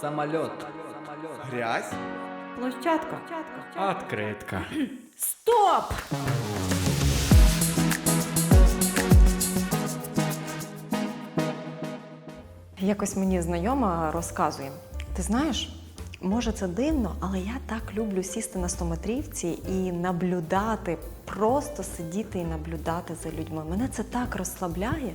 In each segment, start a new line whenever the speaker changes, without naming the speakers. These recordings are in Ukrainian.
Самолет.
Грязь?
Площадка.
Открытка.
Стоп! Якось мені знайома розказує: ти знаєш, може це дивно, але я так люблю сісти на стометрівці і наблюдати, просто сидіти і наблюдати за людьми. Мене це так розслабляє.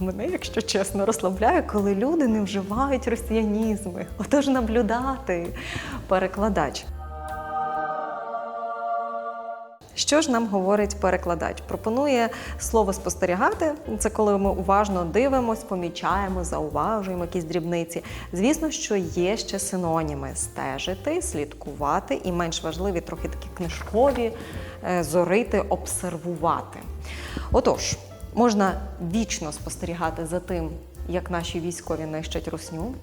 А мене, якщо чесно, розслабляє, коли люди не вживають росіянізми. Отож наблюдати, перекладач. Що ж нам говорить перекладач? Пропонує слово спостерігати. Це коли ми уважно дивимося, помічаємо, зауважуємо якісь дрібниці. Звісно, що є ще синоніми стежити, слідкувати і менш важливі, трохи такі книжкові, е, зорити, обсервувати. Отож, можна вічно спостерігати за тим, як наші військові нищать русню.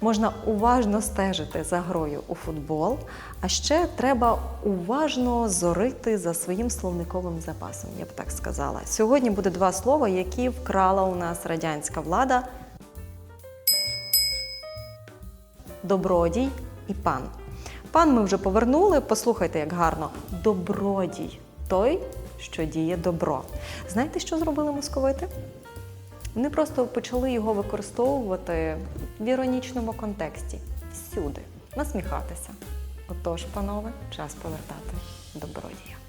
Можна уважно стежити за грою у футбол, а ще треба уважно зорити за своїм словниковим запасом, я б так сказала. Сьогодні буде два слова, які вкрала у нас радянська влада: добродій і пан. Пан ми вже повернули. Послухайте, як гарно. Добродій той, що діє добро. Знаєте, що зробили московити? Вони просто почали його використовувати в іронічному контексті всюди, насміхатися. Отож, панове, час повертати добродій.